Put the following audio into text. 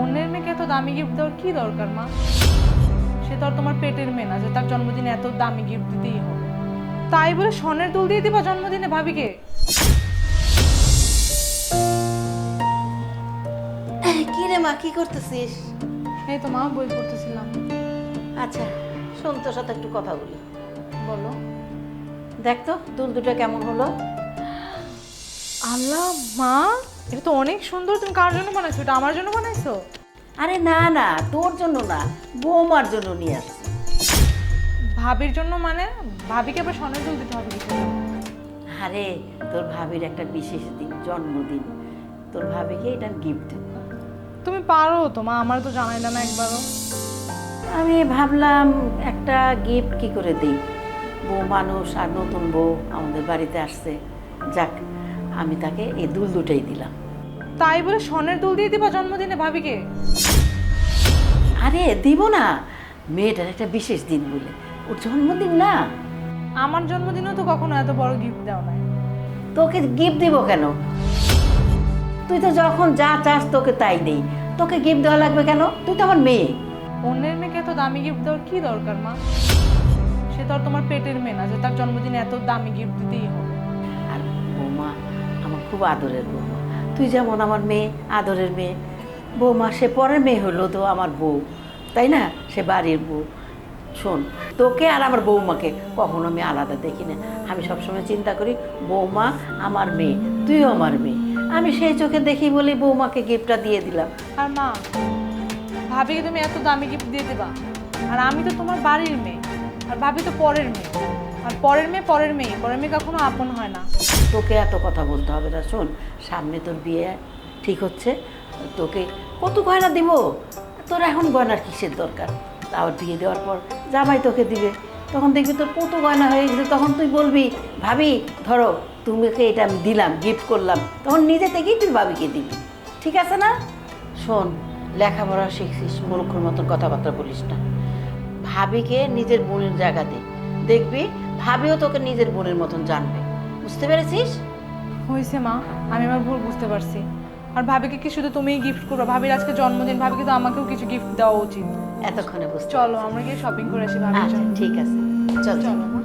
অন্যের মেয়েকে এত দামি গিফট দেওয়ার কি দরকার মা? সে তো আর তোমার পেটের মেয়ে না যে তার জন্মদিনে এত দামি গিফট দিতেই হবে। তাই বলে স্বর্ণের দুল দিয়ে দিবা জন্মদিনে ভাবিকে? কি রে মা কি করতেছিস? এই তো মা বই পড়তেছিলাম। আচ্ছা শোন তোর সাথে একটু কথা বলি। বলো। দেখ তো দুল দুটো কেমন হলো? আল্লাহ মা? এটা তো অনেক সুন্দর তুমি কার জন্য বানাইছো? এটা আমার জন্য বানাইছো? আরে না না তোর জন্য না বৌমার জন্য নিয়ে আসছি। ভাবির জন্য মানে? ভাবিকে আবার স্বর্ণের দুল দিতে হবে কিছু আরে তোর ভাবির একটা বিশেষ দিন জন্মদিন। তোর ভাবিকে এটা গিফট তুমি পারো তো মা আমার তো জানাইলে না একবারও। আমি ভাবলাম একটা গিফট কি করে দিই? বউ মানুষ আর নতুন বউ আমাদের বাড়িতে আসছে। যাক আমি তাকে এই দুল দুটাই দিলাম। তাই বলে স্বর্ণের দুল দিয়ে দিবা জন্মদিনে ভাবিকে? আরে দিব না। মেয়েটার একটা বিশেষ দিন বলে। ওর জন্মদিন না? আমার জন্মদিনেও তো কখনো এত বড় গিফট দেওয়া নাই। তোকে গিফট দিব কেন? তুই তো যখন যা চাস তোকে তাই নেই তোকে গিফট দেওয়া লাগবে কেন? তুই তো আমার মেয়ে। অন্যের মেয়েকে এত দামি গিফট দেওয়ার কি দরকার মা? সে তো আর তোমার পেটের মেয়ে না যে তার জন্মদিনে এত দামি গিফট দিতেই হবে। আর বৌমা আমার খুব আদরের বৌমা তুই যেমন আমার মেয়ে, আদরের মেয়ে। বৌমা, সে পরের মেয়ে হলো তো আমার বউ, তাই না? সে বাড়ির বউ। শোন, তোকে আর আমার বৌমাকে কখনো আমি আলাদা দেখি না। আমি সবসময় চিন্তা করি, বৌমা আমার মেয়ে, তুইও আমার মেয়ে। আমি সেই চোখে দেখি বলেই বৌমাকে গিফটটা দিয়ে দিলাম। আর মা, ভাবিকে তুমি এত দামি গিফট দিয়ে দেবা? আর আমি তো তোমার বাড়ির মেয়ে, আর ভাবি তো পরের মেয়ে। আর পরের মেয়ে পরের মেয়ে। পরের মেয়ে কখনো আপন হয় না। তোকে এত কথা বলতে হবে না, শোন। সামনে তোর বিয়ে ঠিক হচ্ছে। তোকে কত গয়না দিব? তোর এখন গয়নার কিসের দরকার? আবার বিয়ে দেওয়ার পর জামাই তোকে দিবে। তখন দেখবি তোর কত গয়না হয়ে গেছে। তখন তুই বলবি, ভাবি, ধরো, তুমিকে এটা আমি দিলাম গিফট করলাম। তখন নিজে থেকেই তুই ভাবিকে দিবি। ঠিক আছে না? শোন, লেখাপড়া শিখছিস, মূর্খর মতন কথাবার্তা বলিস না। ভাবিকে নিজের বোনের জায়গা দে। দেখবি ভাবিও তোকে নিজের বোনের মতন জানবে। বুঝতে পেরেছিস? হয়েছে মা আমি আমার ভুল বুঝতে পারছি। আর ভাবিকে কি শুধু তুমিই গিফট করবে? ভাবির আজকে জন্মদিন ভাবিকে তো আমাকেও কিছু গিফট দেওয়া উচিত। এতক্ষণে বুঝতে চলো আমরা গিয়ে শপিং করে আসি ভাবির আচ্ছা জন্য। ঠিক আছে। চল চল। চলো মা।